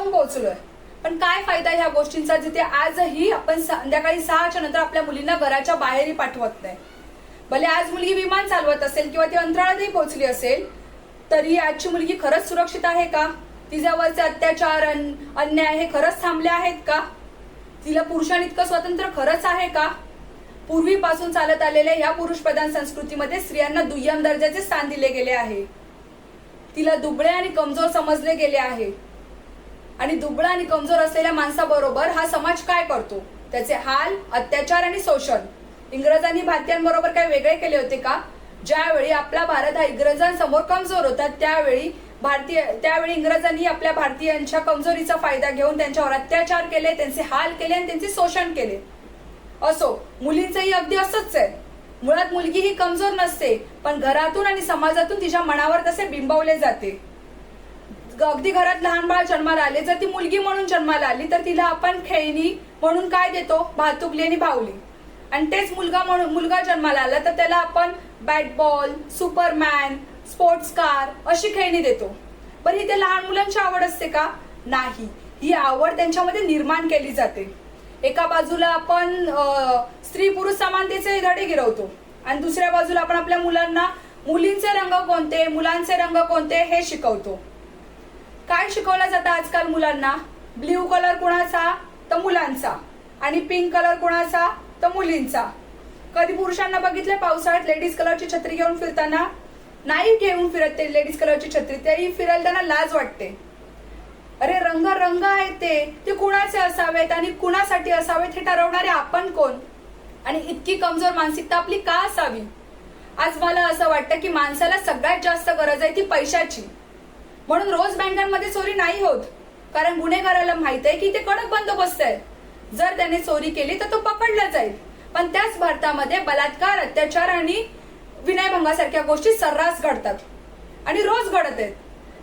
करतोय जाऊन पोहोचलोय. पण काय फायदा ह्या गोष्टींचा जिथे आजही आपण संध्याकाळी सहाच्या नंतर आपल्या मुलींना घराच्या बाहेरही पाठवत नाही. भले आज मुलगी विमान चालवत असेल किंवा ती अंतराळातही पोहोचली असेल तरी आजची मुलगी खरंच सुरक्षित आहे का? तिच्यावरचे अत्याचार अन- अन्याय हे खरंच थांबले आहेत का? तिला पुरुषांनी इतकं स्वतंत्र खरंच आहे का? पूर्वीपासून चालत आलेल्या या पुरुषप्रधान संस्कृतीमध्ये स्त्रियांना दुय्यम दर्जाचे स्थान दिले गेले आहे. तिला दुबळे आणि कमजोर समजले गेले आहे. आणि दुबळा आणि कमजोर असलेल्या माणसाबरोबर हा समाज काय करतो? त्याचे हाल अत्याचार आणि शोषण. इंग्रजांनी भारतीयांबरोबर काही वेगळे केले होते का? ज्यावेळी आपला भारत हा इंग्रजांसमोर कमजोर होता त्यावेळी भारतीय त्यावेळी इंग्रजांनी आपल्या भारतीयांच्या कमजोरीचा फायदा घेऊन त्यांच्यावर अत्याचार केले त्यांचे हाल केले आणि त्यांचे शोषण केले. असो मुलींचंही अगदी असंच आहे. मुळात मुलगी ही कमजोर नसते पण घरातून आणि समाजातून तिच्या मनावर तसे बिंबवले जाते. अगदी घरात लहान बाळ जन्माला आले. जर ती मुलगी म्हणून जन्माला आली तर तिला आपण खेळणी म्हणून काय देतो? भातुकली आणि भावली आणि तेच मुलगा म्हणून मुलगा जन्माला आला तर त्याला आपण bat ball Superman sports car अशी खेळणी देतो. पण ही ते लहान मुलांची आवड असते का? नाही. ही आवड त्यांच्यामध्ये निर्माण केली जाते. एका बाजूला आपण स्त्री पुरुष समानतेचे धडे गिरवतो. आणि दुसऱ्या बाजूला आपण आपल्या मुलांना मुलींचे रंग कोणते मुलांचे रंग कोणते हे शिकवतो. काय शिकवलं जातं आजकाल मुलांना? ब्ल्यू कलर कुणाचा? तर मुलांचा. आणि पिंक कलर कोणाचा? तर मुलींचा. कधी पुरुषांना बघितले पावसाळ्यात लेडीज कलरची छत्री घेऊन फिरताना? नाही घेऊन फिरत ते लेडीज कलरची छत्री. तेही फिरायला त्यांना लाज वाटते. अरे रंग रंग आहेत ते. ते कुणाचे असावेत आणि कुणासाठी असावेत हे ठरवणारे आपण कोण? आणि इतकी कमजोर मानसिकता आपली का असावी? आज मला असं वाटतं की माणसाला सगळ्यात जास्त गरज आहे ती पैशाची. म्हणून रोज बँकांमध्ये चोरी नाही होत. कारण गुन्हेगाराला माहीत आहे की ते कडक बंदोबस्त आहे. जर त्याने चोरी केली तर तो पकडला जाईल. पण त्याच भारतामध्ये बलात्कार अत्याचार आणि विनयभंगासारख्या गोष्टी सर्रास घडतात. आणि रोज घडत आहेत.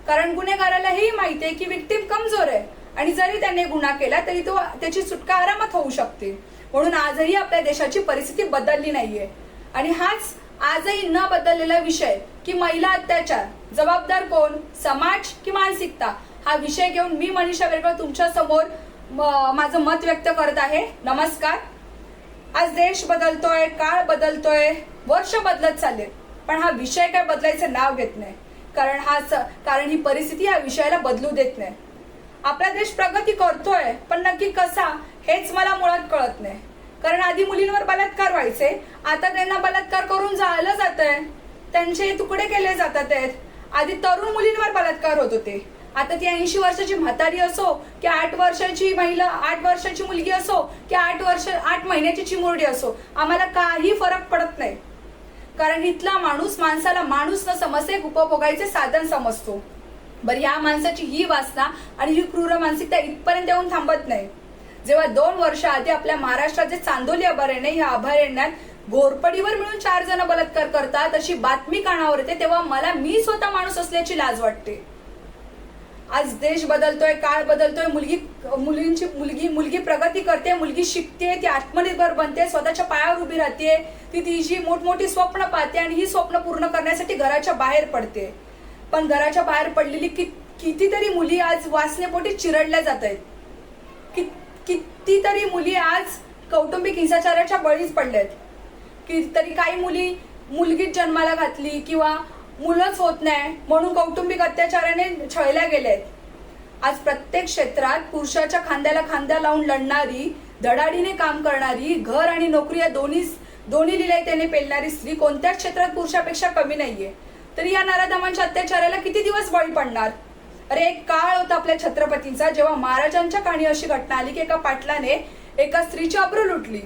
कारण गुन्हेगाराला हेही माहिती आहे की विक्टीम कमजोर आहे. आणि जरी त्याने गुन्हा केला तरी तो त्याची सुटका आरामात होऊ शकते. म्हणून आजही आपल्या देशाची परिस्थिती बदलली नाहीये. आणि हाच आजही न बदललेला विषय की महिला अत्याचार जबाबदार कोण समाज की मानसिकता हा विषय घेऊन मी मनीषा वेगळ तुमच्यासमोर म- माझं मत व्यक्त करत आहे. नमस्कार. आज देश बदलतोय काळ बदलतोय वर्ष बदलत चालले. पण हा विषय काय बदलायचं नाव घेत नाही. कारण हा कारण ही परिस्थिती या विषयाला बदलू देत नाही. आपला देश प्रगती करतोय पण नक्की कसा हेच मला मुळात कळत नाही. कारण आधी मुलींवर बलात्कार व्हायचे. आता त्यांना बलात्कार करून जाळलं जात आहे त्यांचे तुकडे केले जातात. आहेत आधी तरुण मुलींवर बलात्कार होत होते. आता ती ऐंशी वर्षाची म्हातारी असो की आठ वर्षाची महिला आठ वर्षाची मुलगी असो की आठ वर्ष आठ महिन्याची चिमुरडी असो आम्हाला काही फरक पडत नाही. कारण इथला माणूस माणसाला माणूस न समजते एक उपभोगायचे साधन समजतो. बरं या माणसाची ही वासना आणि ही क्रूर मानसिकता इथपर्यंत येऊन थांबत नाही. जेव्हा दोन वर्ष आधी आपल्या महाराष्ट्रात जे चांदोली अभयारण्य या अभयारण्यात घोरपडीवर मिळून चार जण बलात्कार करतात अशी बातमी कानावर येते तेव्हा मला मी स्वतः माणूस असल्याची लाज वाटते. आज देश बदलतोय काळ बदलतोय मुलगी मुलींची मुलगी मुलगी प्रगती करते मुलगी शिकते ती आत्मनिर्भर बनते स्वतःच्या पायावर उभी राहते ती तिची मोठमोठी स्वप्न पाहते आणि ही स्वप्न पूर्ण करण्यासाठी घराच्या बाहेर पडते. पण घराच्या बाहेर पडलेली कि कितीतरी मुली आज वासनेपोटी चिरडल्या जात आहेत. की कितीतरी मुली आज कौटुंबिक हिंसाचाराच्या बळीच पडल्यात कितीतरी काही मुली मुलगीच जन्माला घातली किंवा मुलंच होत नाही म्हणून कौटुंबिक अत्याचाराने छळल्या गेलेत. आज प्रत्येक क्षेत्रात पुरुषाच्या खांद्याला खांद्या लावून लढणारी धडाडीने काम करणारी घर आणि नोकरी या दोन्ही दोन्ही लिलायतेने पेलणारी स्त्री कोणत्याच क्षेत्रात पुरुषापेक्षा कमी नाहीये. तरी या नराधमांच्या अत्याचाराला किती दिवस बळी पडणार? अरे एक काळ होता आपल्या छत्रपतींचा जेव्हा महाराजांच्या काणी अशी घटना आली की एका पाटलाने एका स्त्रीची अब्रू लुटली.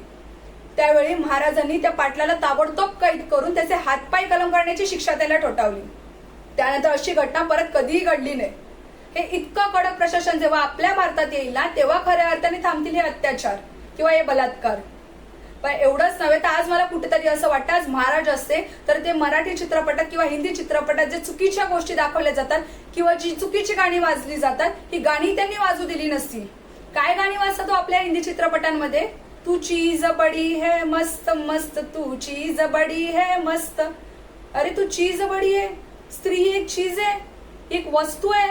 त्यावेळी महाराजांनी त्या पाटलाला ताबडतोब कैद करून त्याचे हातपाय कलम करण्याची शिक्षा त्याला ठोठावली. त्यानंतर अशी घटना परत कधीही घडली नाही. हे इतकं कडक प्रशासन जेव्हा आपल्या भारतात येईल ना तेव्हा खऱ्या अर्थाने थांबतील हे अत्याचार किंवा हे बलात्कार. पण एवढंच नव्हे तर आज मला कुठेतरी असं वाटतं आज महाराज असते तर ते मराठी चित्रपटात किंवा हिंदी चित्रपटात जे चुकीच्या गोष्टी दाखवल्या जातात किंवा जी चुकीची गाणी वाजली जातात ही गाणी त्यांनी वाजू दिली नसती काय गाणी वाजतात हो आपल्या हिंदी चित्रपटांमध्ये? तू चीज बडी है मस्त मस्त तू चीज बडी है मस्त. अरे तू चीज बडी आहे स्त्री एक चीज आहे एक वस्तू आहे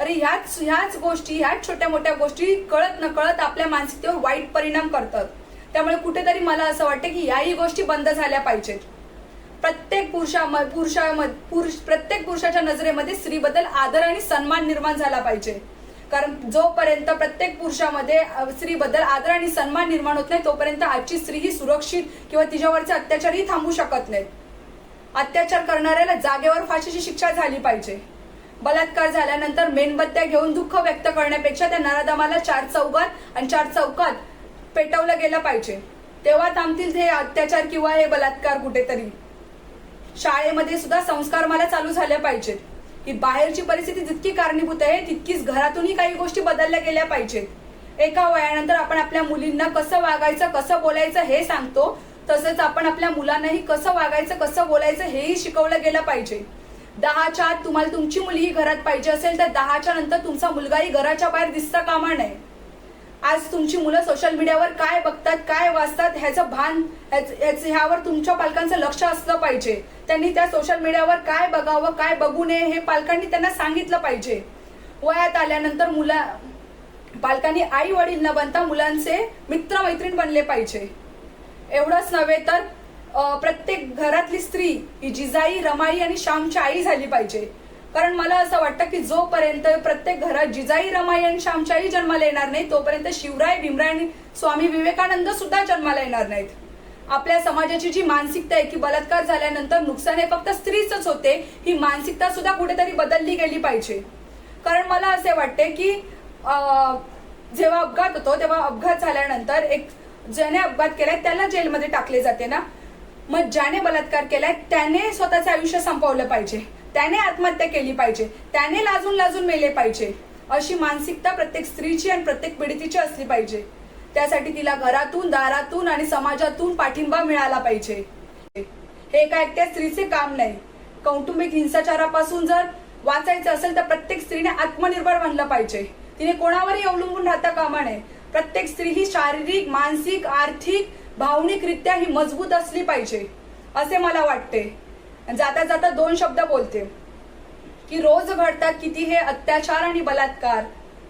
अरे ह्याच ह्याच गोष्टी ह्याच छोट्या मोठ्या गोष्टी कळत न कळत आपल्या मानसिकतेवर वाईट परिणाम करतात. त्यामुळे कुठेतरी मला असं वाटतं की याही गोष्टी बंद झाल्या पाहिजेत. प्रत्येक पुरुषा पुरुषा पुरुष प्रत्येक पुरुषाच्या नजरेमध्ये स्त्रीबद्दल आदर आणि सन्मान निर्माण झाला पाहिजे. कारण जोपर्यंत प्रत्येक पुरुषामध्ये स्त्रीबद्दल आदर आणि सन्मान निर्माण होत नाही तोपर्यंत आजची स्त्री ही सुरक्षित किंवा तिच्यावरचे अत्याचारही थांबू शकत नाहीत अत्याचार करणाऱ्याला जागेवर फाशीची शिक्षा झाली पाहिजे. बलात्कार झाल्यानंतर मेणबत्त्या घेऊन दुःख व्यक्त करण्यापेक्षा त्या नराधमाला चार चौकात आणि चार चौकात पेटवलं गेलं पाहिजे. तेव्हा थांबतील हे अत्याचार किंवा हे बलात्कार कुठेतरी. शाळेमध्ये सुद्धा संस्कार मला चालू झाले पाहिजेत. ही बाहेरची परिस्थिती जितकी कारणीभूत आहे तितकीच घरातूनही काही गोष्टी बदलल्या गेल्या पाहिजेत. एका वयानंतर आपण आपल्या मुलींना कसं वागायचं कसं बोलायचं हे सांगतो. तसंच आपण आपल्या मुलांनाही कसं वागायचं कसं बोलायचं हेही शिकवलं गेलं पाहिजे. दहाच्या आत तुम्हाला तुमची मुलगी घरात पाहिजे असेल तर दहाच्या नंतर तुमचा मुलगाही घराच्या बाहेर दिसता कामा नये. आज तुमची मुलं सोशल मीडियावर काय बघतात काय वाचतात ह्याचं भान ह्यावर तुमच्या पालकांचं लक्ष असलं पाहिजे. त्यांनी त्या सोशल मीडियावर काय बघावं काय बघू नये हे पालकांनी त्यांना सांगितलं पाहिजे. वयात आल्यानंतर मुला पालकांनी आई वडील न बनता मुलांचे मित्रमैत्रीण बनले पाहिजे. एवढंच नव्हे तर प्रत्येक घरातली स्त्री ही जिजाई रमाई आणि श्यामची आई झाली पाहिजे. कारण मला असं वाटतं की जोपर्यंत प्रत्येक घरात जिजाई रमाई आणि जन्माला येणार नाही तोपर्यंत शिवराय भीमराय आणि स्वामी विवेकानंद सुद्धा जन्माला येणार नाहीत. आपल्या समाजाची जी मानसिकता आहे की बलात्कार झाल्यानंतर नुकसान हे फक्त स्त्रीच होते ही मानसिकता सुद्धा कुठेतरी बदलली गेली पाहिजे. कारण मला असे वाटते की जेव्हा अपघात होतो तेव्हा अपघात झाल्यानंतर एक ज्याने अपघात केलाय त्याला जेलमध्ये टाकले जाते ना. मग ज्याने बलात्कार केलाय त्याने स्वतःचं आयुष्य संपवलं पाहिजे. त्याने आत्महत्या केली पाहिजे. त्याने लाजून लाजून मेले पाहिजे. अशी मानसिकता प्रत्येक स्त्रीची आणि प्रत्येक पीडितीची असली पाहिजे. त्यासाठी तिला घरातून दारातून आणि समाजातून पाठिंबा मिळाला पाहिजे. हे काय त्या स्त्रीचे काम नाही. कौटुंबिक हिंसाचारापासून जर वाचायचं असेल तर प्रत्येक स्त्रीने आत्मनिर्भर बनलं पाहिजे. तिने कोणावरही अवलंबून राहता कामा नये. प्रत्येक स्त्री ही शारीरिक मानसिक आर्थिक भावनिकरित्या ही मजबूत असली पाहिजे असे मला वाटते. जाता जाता दोन शब्द बोलते. की रोज घडतात किती हे अत्याचार आणि बलात्कार.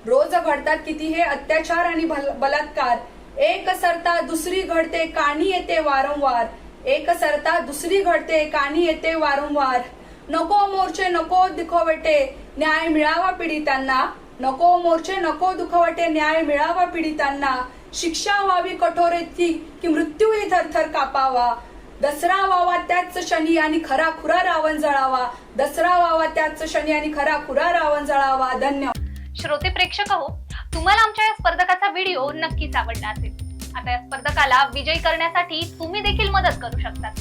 रोज घडतात किती हे अत्याचार आणि भल- बलात्कार. एक सरता दुसरी घडते कानी येते वारंवार. एक सरता दुसरी घडते कानी येते वारंवार. नको मोर्चे नको दुखवटे न्याय मिळावा पीडितांना. नको मोर्चे नको दुखवटे न्याय मिळावा पीडितांना. शिक्षा व्हावी कठोर की की मृत्यूही थरथर कापावा. दसरा व्हावा त्याच शनी आणि खरा खुरा रावण जळावा. दसरा व्हावा त्याच शनी आणि खरा खुरा रावण जळावा. धन्यवाद. श्रोते प्रेक्षक हो तुम्हाला आमच्या या स्पर्धकाचा व्हिडिओ नक्कीच आवडला असेल. आता या स्पर्धकाला विजयी करण्यासाठी तुम्ही देखील मदत करू शकता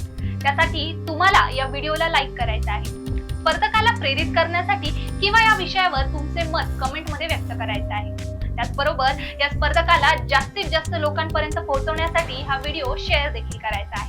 त्यासाठी तुम्हाला या व्हिडिओला लाईक करायचं आहे. स्पर्धकाला प्रेरित करण्यासाठी किंवा या विषयावर तुमचे मत कमेंटमध्ये व्यक्त करायचे आहे. त्याचबरोबर या स्पर्धकाला जास्तीत जास्त लोकांपर्यंत पोहोचवण्यासाठी हा व्हिडिओ शेअर देखील करायचा आहे.